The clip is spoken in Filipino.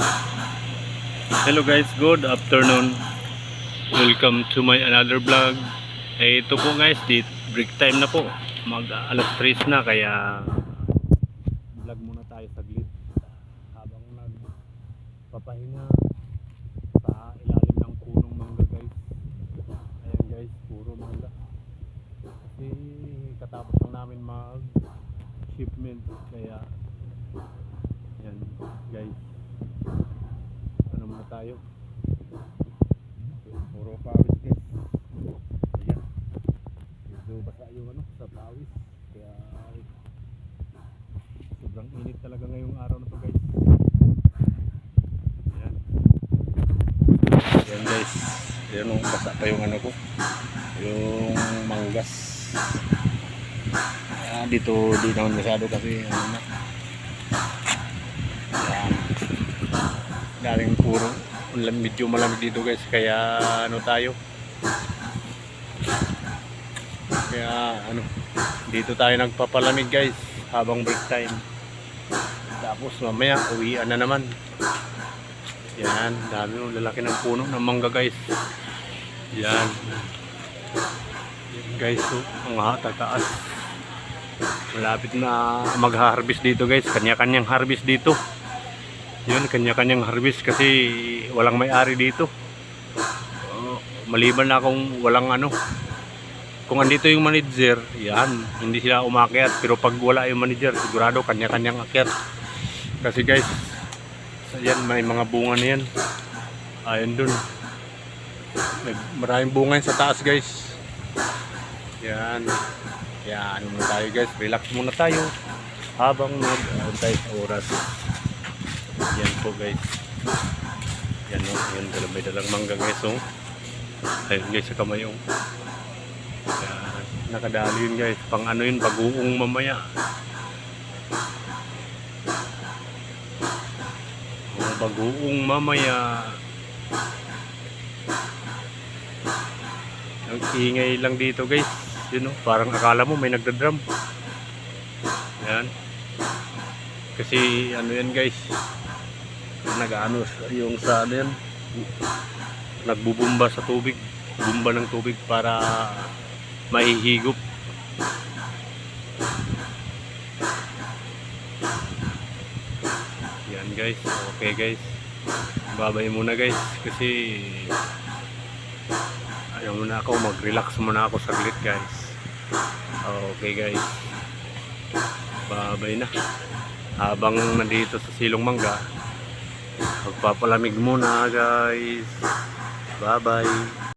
Hello guys, good afternoon. Welcome to my another vlog. Eh, ito po guys, di break time na po. Mag alas 3 na kaya vlog muna tayo saglit habang nagpapahinga sa ilalim ng punong mangga guys. Ayan guys, puro mangga. Kasi katapos lang namin mag shipment kaya yan guys tayo. Puro pawis guys ayan. Medyo basa yung ano sa pawis. Kaya sobrang init talaga ngayong araw na to guys. Ayan. Ayan guys. Ayan oh, basa pa yung ano ko. Yung manggas. Ah, dito di naman masyado kasi ano na Galing puro medyo malamig dito guys. Kaya ano tayo? Kaya ano dito tayo nagpapalamig guys habang break time. Tapos mamaya uwian na naman. Yan dami yung lalaki ng puno ng mangga guys. Yan. Guys so, ang hata taas malapit na mag-harvest dito guys. Kanya-kanyang harvest dito yun kanya-kanyang harvest kasi walang may-ari dito. Oh, maliban na kung walang ano. Kung andito yung manager yan hindi sila umakyat. Pero pag wala yung manager sigurado kanya-kanyang akyat. Kasi guys yan may mga bunga na yan. Ayun dun. May maraming bunga sa taas guys. Yan. Yan, ano muna tayo guys, relax muna tayo. Habang nag-antay sa oras. Yan po guys. Yan o, yan dalang may dalang mangga guys o. Ayun guys sa kamay o. Yan, nakadali yun guys. Pang ano yun, baguong mamaya. O, baguong mamaya. Ang ingay lang dito guys. Yun o, parang akala mo may nagdadrum. Yan. Kasi ano yan guys. Nag-ano yung sa ano yan. Nagbubumba sa tubig. Bumba ng tubig para mahihigop. Yan guys. Okay guys. Babay muna guys. Kasi ayaw muna ako mag-relax muna ako saglit guys okay guys babay na habang nandito sa silong mangga magpapalamig muna guys. Bye bye